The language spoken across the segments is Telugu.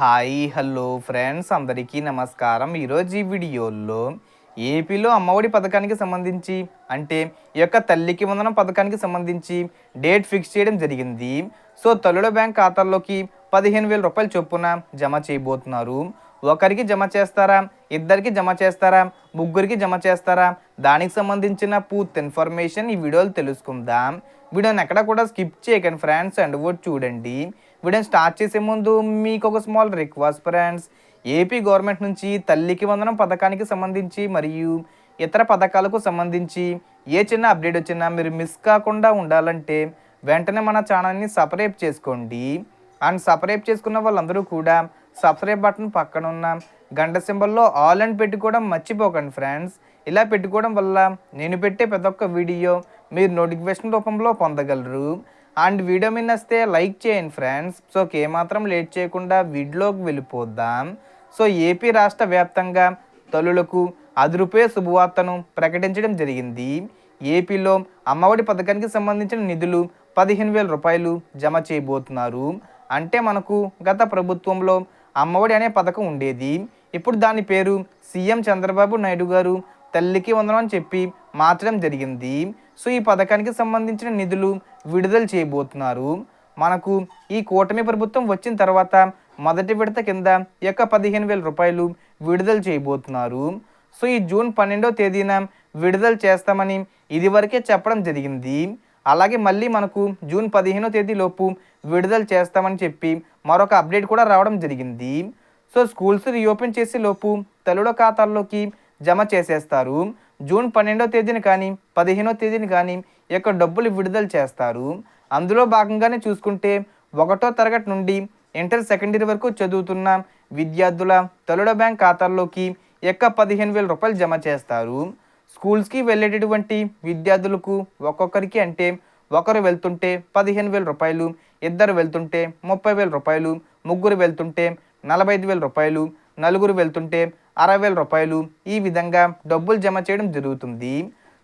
హాయ్ హలో ఫ్రెండ్స్ అందరికీ నమస్కారం. ఈరోజు ఈ వీడియోలో ఏపీలో అమ్మఒడి పథకానికి సంబంధించి అంటే ఈ యొక్క తల్లికి వందనం పథకానికి సంబంధించి డేట్ ఫిక్స్ చేయడం జరిగింది. సో తల్లుల బ్యాంక్ ఖాతాల్లోకి పదిహేను వేల రూపాయలు చొప్పున జమ చేయబోతున్నారు. ఒకరికి జమ చేస్తారా? ఇద్దరికి జమ చేస్తారా? ముగ్గురికి జమ చేస్తారా? దానికి సంబంధించిన పూర్తి ఇన్ఫర్మేషన్ ఈ వీడియోలో తెలుసుకుందాం. వీడియోని ఎక్కడ కూడా స్కిప్ చేయకండి ఫ్రెండ్స్ అండ్ కూడా చూడండి. వీడియోని స్టార్ట్ చేసే ముందు మీకు ఒక small request friends AP government నుంచి తల్లికి వందనం పథకానికి సంబంధించి మరియు ఇతర పథకాలకు సంబంధించి ఏ చిన్న అప్డేట్ వచ్చినా మీరు మిస్ కాకుండా ఉండాలంటే వెంటనే మన ఛానల్ని సపరేట్ చేసుకోండి. అండ్ సపరేట్ చేసుకున్న వాళ్ళందరూ కూడా సబ్స్క్రైబ్ బటన్ పక్కన ఉన్న గంట సింబల్లో ఆల్ అండ్ పెట్టుకోవడం మర్చిపోకండి ఫ్రెండ్స్. ఇలా పెట్టుకోవడం వల్ల నేను పెట్టే ప్రతి ఒక్క వీడియో మీరు నోటిఫికేషన్ రూపంలో పొందగలరు. అండ్ వీడియో మీద వస్తే లైక్ చేయండి ఫ్రెండ్స్. సో ఏమాత్రం లేట్ చేయకుండా వీడియోకి వెళ్ళిపోద్దాం సో ఏపీ రాష్ట్ర వ్యాప్తంగా తల్లులకు అదురుపే శుభవార్తను ప్రకటించడం జరిగింది. ఏపీలో అమ్మఒడి పథకానికి సంబంధించిన నిధులు పదిహేను వేల రూపాయలు జమ చేయబోతున్నారు. అంటే మనకు గత ప్రభుత్వంలో అమ్మఒడి అనే పథకం ఉండేది. ఇప్పుడు దాని పేరు సీఎం చంద్రబాబు నాయుడు గారు తల్లికి వందనం అని చెప్పి మార్చడం జరిగింది. సో ఈ పథకానికి సంబంధించిన నిధులు విడుదల చేయబోతున్నారు. మనకు ఈ కూటమి ప్రభుత్వం వచ్చిన తర్వాత మొదటి విడత కింద ఈ యొక్క పదిహేను వేల రూపాయలు విడుదల చేయబోతున్నారు. సో ఈ జూన్ పన్నెండో తేదీన విడుదల చేస్తామని ఇదివరకే చెప్పడం జరిగింది. అలాగే మళ్ళీ మనకు జూన్ పదిహేనో తేదీలోపు విడుదల చేస్తామని చెప్పి మరొక అప్డేట్ కూడా రావడం జరిగింది. సో స్కూల్స్ రీఓపెన్ చేసే లోపు తల్లుల ఖాతాల్లోకి జమ చేసేస్తారు. జూన్ పన్నెండో తేదీన కానీ పదిహేనో తేదీన కానీ యొక్క డబ్బులు విడుదల చేస్తారు. అందులో భాగంగానే చూసుకుంటే ఒకటో తరగతి నుండి ఇంటర్ సెకండరీ వరకు చదువుతున్న విద్యార్థుల తల్లుల బ్యాంక్ ఖాతాల్లోకి యొక్క పదిహేను వేల రూపాయలు జమ చేస్తారు. స్కూల్స్కి వెళ్ళేటటువంటి విద్యార్థులకు ఒక్కొక్కరికి అంటే ఒకరు వెళ్తుంటే పదిహేను వేల రూపాయలు ఇద్దరు వెళ్తుంటే ముప్పై వేల రూపాయలు ముగ్గురు వెళ్తుంటే నలభై ఐదు వేల రూపాయలు నలుగురు వెళ్తుంటే అరవై వేల రూపాయలు ఈ విధంగా డబ్బులు జమ చేయడం జరుగుతుంది.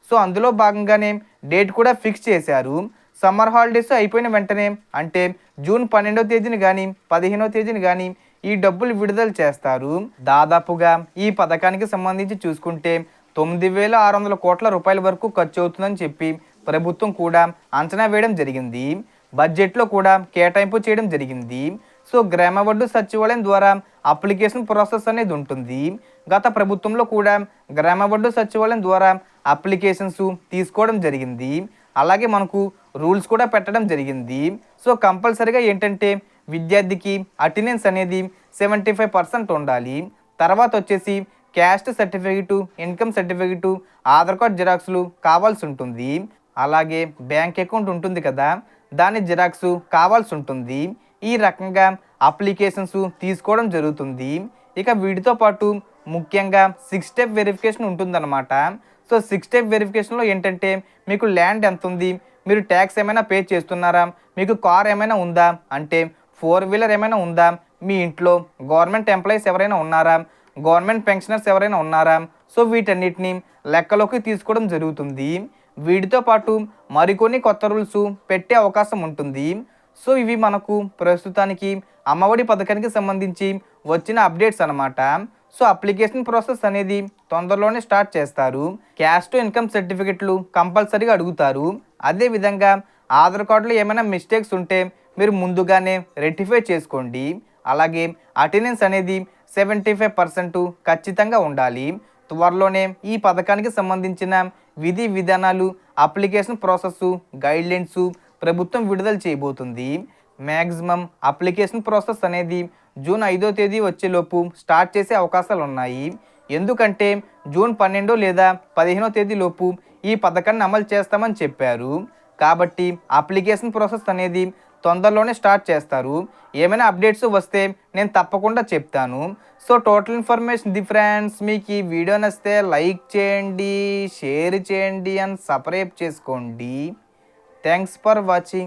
సో అందులో భాగంగానే డేట్ కూడా ఫిక్స్ చేశారు. సమ్మర్ హాలిడేస్ అయిపోయిన వెంటనే అంటే జూన్ పన్నెండో తేదీని కానీ పదిహేనో తేదీని కానీ ఈ డబ్బులు విడుదల చేస్తారు. దాదాపుగా ఈ పథకానికి సంబంధించి చూసుకుంటే తొమ్మిది వేల ఆరు వందల కోట్ల రూపాయల వరకు ఖర్చు అవుతుందని చెప్పి ప్రభుత్వం కూడా అంచనా వేయడం జరిగింది. బడ్జెట్లో కూడా కేటాయింపు చేయడం జరిగింది. సో గ్రామ వడ్డు సచివాలయం ద్వారా అప్లికేషన్ ప్రాసెస్ అనేది ఉంటుంది. గత ప్రభుత్వంలో కూడా గ్రామ వడ్డు సచివాలయం ద్వారా అప్లికేషన్స్ తీసుకోవడం జరిగింది. అలాగే మనకు రూల్స్ కూడా పెట్టడం జరిగింది. సో కంపల్సరీగా ఏంటంటే విద్యార్థికి అటెండెన్స్ అనేది సెవెంటీ ఫైవ్ పర్సెంట్ ఉండాలి. తర్వాత వచ్చేసి caste certificate income certificate Aadhaar card జిరాక్స్లు కావాల్సి ఉంటుంది. అలాగే బ్యాంక్ అకౌంట్ ఉంటుంది కదా దాని జిరాక్స్ కావాల్సి ఉంటుంది. ఈ రకంగా అప్లికేషన్స్ తీసుకోవడం జరుగుతుంది. ఇక వీటితో పాటు ముఖ్యంగా సిక్స్ స్టెప్ వెరిఫికేషన్ ఉంటుందన్నమాట. సో సిక్స్ స్టెప్ వెరిఫికేషన్లో ఏంటంటే మీకు ల్యాండ్ ఎంత ఉంది మీరు ట్యాక్స్ ఏమైనా పే చేస్తున్నారా మీకు కార్ ఏమైనా ఉందా అంటే ఫోర్ వీలర్ ఏమైనా ఉందా మీ ఇంట్లో గవర్నమెంట్ ఎంప్లాయీస్ ఎవరైనా ఉన్నారా గవర్నమెంట్ పెన్షనర్స్ ఎవరైనా ఉన్నారా? సో వీటన్నిటిని లెక్కలోకి తీసుకోవడం జరుగుతుంది. వీటితో పాటు మరికొన్ని కొత్త రూల్స్ పెట్టే అవకాశం ఉంటుంది. సో ఇవి మనకు ప్రస్తుతానికి అమ్మఒడి పథకానికి సంబంధించి వచ్చిన అప్డేట్స్ అనమాట సో అప్లికేషన్ ప్రాసెస్ అనేది తొందరలోనే స్టార్ట్ చేస్తారు. క్యాష్ టు ఇన్కమ్ సర్టిఫికెట్లు కంపల్సరీగా అడుగుతారు. అదేవిధంగా ఆధార్ కార్డులో ఏమైనా మిస్టేక్స్ ఉంటే మీరు ముందుగానే రెక్టిఫై చేసుకోండి. అలాగే అటెండెన్స్ అనేది సెవెంటీ ఫైవ్ పర్సెంట్ ఖచ్చితంగా ఉండాలి. త్వరలోనే ఈ పథకానికి సంబంధించిన విధి విధానాలు అప్లికేషన్ ప్రాసెస్ గైడ్లైన్స్ ప్రభుత్వం విడుదల చేయబోతుంది. మ్యాక్సిమం అప్లికేషన్ ప్రాసెస్ అనేది జూన్ ఐదో తేదీ వచ్చేలోపు స్టార్ట్ చేసే అవకాశాలు ఉన్నాయి. ఎందుకంటే జూన్ పన్నెండో లేదా పదిహేనో తేదీలోపు ఈ పథకాన్ని అమలు చేస్తామని చెప్పారు. కాబట్టి అప్లికేషన్ ప్రాసెస్ అనేది తొందరలోనే స్టార్ట్ చేస్తారు. ఏమైనా అప్డేట్స్ వస్తే నేను తప్పకుండా చెప్తాను. So total information the friends మీకు ఈ వీడియో నచ్చితే లైక్ చేయండి షేర్ చేయండి అండ్ సబ్స్క్రైబ్ చేసుకోండి. Thanks for watching.